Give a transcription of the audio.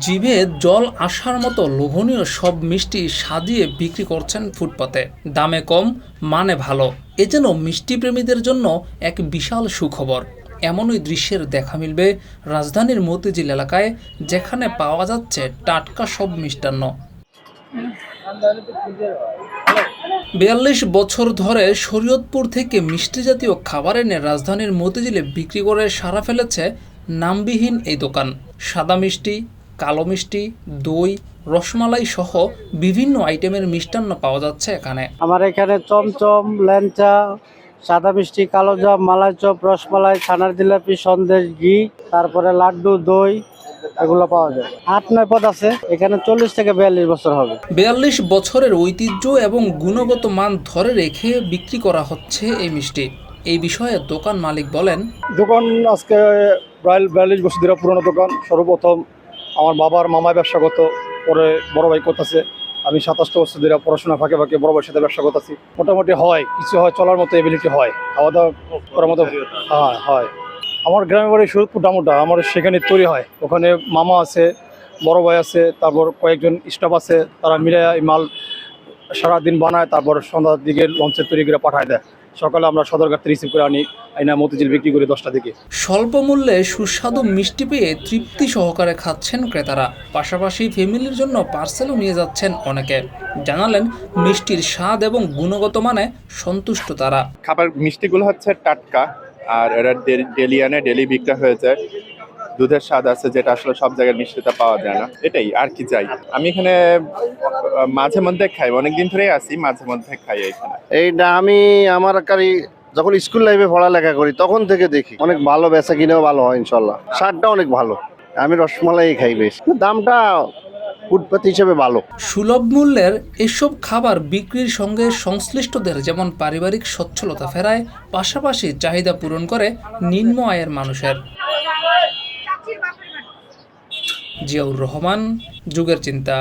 জিভে জল আসার মতো লোভনীয় সব মিষ্টি সাজিয়ে বিক্রি করছেন ফুটপাতে। দামে কম মানে ভালো। এ যেন মিষ্টি প্রেমীদের জন্য এক বিশাল সুখবর। এমনই দৃশ্যের দেখা মিলবে রাজধানীর মতিঝিল এলাকায়, যেখানে পাওয়া যাচ্ছে টাটকা সব মিষ্টান্ন। বিয়াল্লিশ বছর ধরে শরীয়তপুর থেকে মিষ্টি জাতীয় খাবার এনে রাজধানীর মতিঝিলে বিক্রি করে সারা ফেলেছে নামবিহীন এই দোকান। সাদা মিষ্টি কালো মিষ্টি দই রসমালাই সহ বিভিন্ন আইটেমের মিষ্টান্ন পাওয়া যাচ্ছে এখানে। আমার এখানে চমচম ল্যাংচা সাদা মিষ্টি কালো জাম মালাই চপ রসমালাই ছানার জিলাপি সন্দেশ ঘি তারপরে লাড্ডু দই এগুলো পাওয়া যায়। আট নয় পদ আছে এখানে চল্লিশ থেকে বিয়াল্লিশ বছর হবে। বিয়াল্লিশ বছরের ঐতিহ্য এবং গুণগত মান ধরে রেখে বিক্রি করা হচ্ছে এই মিষ্টি। এই বিষয়ে দোকান মালিক বলেন দোকান আজকে প্রায় বিয়াল্লিশ বছর ধরে পুরনো দোকান সর্বপ্রথম আমার বাবার মামায় ব্যবসা করতো, পরে বড় ভাই করতেছে। আমি সাতাশটা বছর ধরে পড়াশোনা ফাঁকে ফাঁকে বড় ভাইয়ের সাথে ব্যবসা করতেছি। মোটামুটি হয়, কিছু হয়, চলার মতো এবিলিটি হয়। খাওয়া দাওয়া করার মতো হ্যাঁ হয়। আমার গ্রামের বাড়ি সুরতপুর ডামোটা আমার সেখানে তৈরি হয়। ওখানে মামা আছে, বড় ভাই আছে, তারপর কয়েকজন স্টাফ আছে, তারা মিলে এই মাল সারাদিন বানায় তারপর সন্ধ্যার দিকে লঞ্চে তৈরি করে পাঠায় দেয়। সকালে আমরা সদরঘাট রিসিভ করে আনি আইনা মতিঝিল বিক্রি করি দশটা দিকে। স্বল্প মূল্যে সুস্বাদু মিষ্টি পেয়ে তৃপ্তি সহকারে খাচ্ছেন ক্রেতারা। পাশাপাশি ফ্যামিলির জন্য পার্সেলও নিয়ে যাচ্ছেন অনেকে। জানালেন মিষ্টির স্বাদ এবং গুণগত মানে সন্তুষ্ট তারা। খাবার মিষ্টিগুলো হচ্ছে টাটকা আর এরা ডেলি আনে ডেলি বিক্রি হয়ে যায়। দুধের স্বাদ আছে যেটা আসলে সব জায়গায় মিষ্টিতে পাওয়া যায় না। এটাই আর কি চাই? আমি এখানে মাঝে মধ্যে খাই অনেকদিন ধরেই আছি মাঝে মধ্যে খাই এখানে। এইটা আমি আমার কারি যখন স্কুল লাইফে পড়ালেখা করি তখন থেকে দেখি অনেক ভালো বেচা কিনেও ভালো হয় ইনশাল্লাহ স্বাদটা অনেক ভালো আমি রসমালাই খাই বেশ। দামটা ফুটপাত হিসেবে ভালো। সুলভ মূল্যের এসব খাবার বিক্রির সঙ্গে সংশ্লিষ্টদের যেমন পারিবারিক সচ্ছলতা ফেরায় পাশাপাশি চাহিদা পূরণ করে নিম্ন আয়ের মানুষের। জিয়াউর রহমান যুগের চিন্তা।